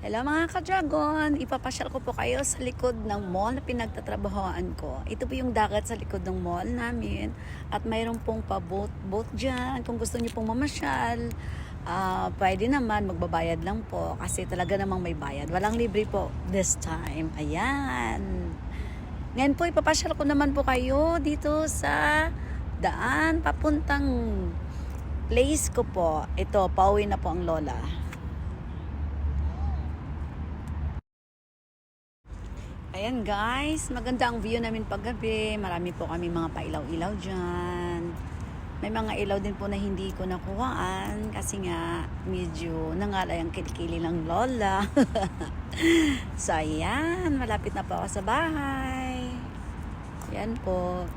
Hello mga ka-dragon! Ipapasyal ko po kayo sa likod ng mall na pinagtatrabahoan ko. Ito po yung dagat sa likod ng mall namin. At mayroon pong pa-boat-boat dyan. Kung gusto niyo pong mamasyal, ah, pwede naman, magbabayad lang po. Kasi talaga namang may bayad. Walang libre po this time. Ayan! Ngayon po, ipapasyal ko naman po kayo dito sa daan papuntang place ko po. Ito, pauwi na po ang lola. Ayan guys, maganda ang view namin paggabi. Marami po kami mga pailaw-ilaw dyan. May mga ilaw din po na hindi ko nakuhaan kasi nga medyo nangalay ang kilikili ng lola. so ayan, malapit na po ako sa bahay. Yan po.